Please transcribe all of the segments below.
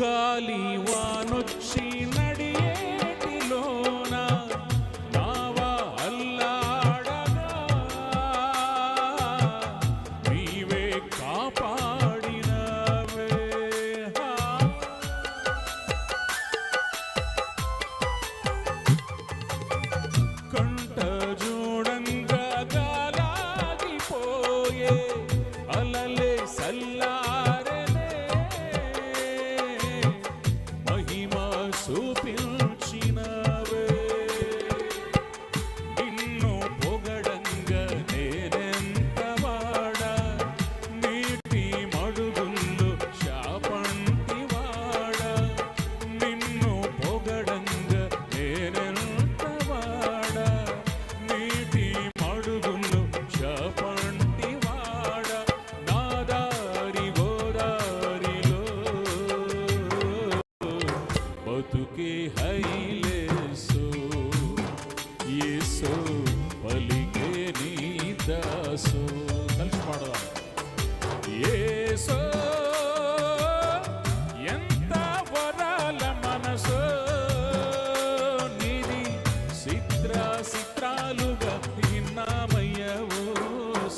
గాలి వానొచ్చిన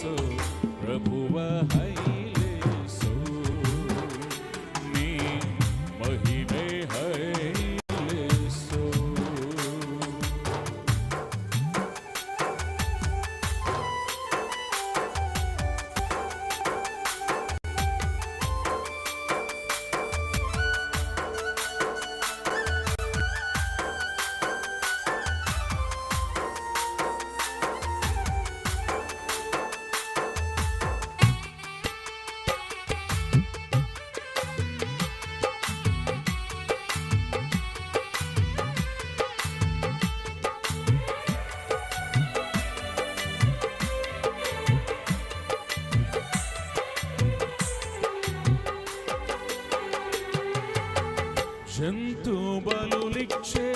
యేసు ప్రభువ హై ఎత్తు బలులిక్షే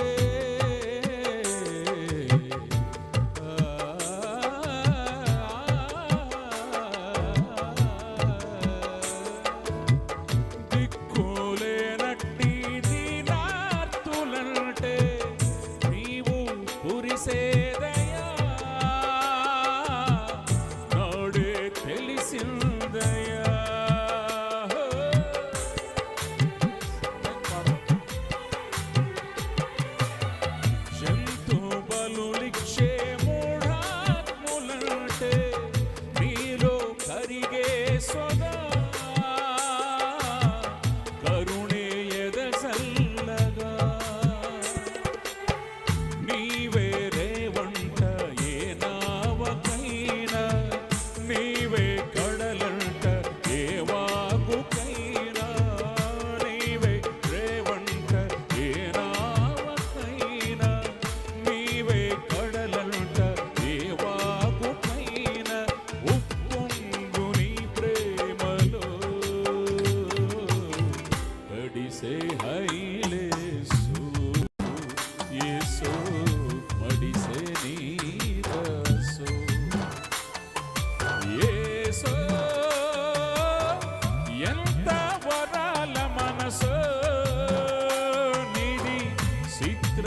soda.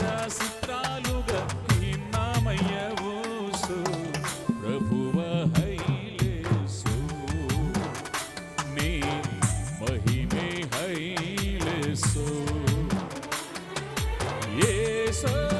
చిత్రాలుగా నిన్నామయ్య ఓసు ప్రభువ హైలేసు. నీ మహిమే హైలేసు. ఏసో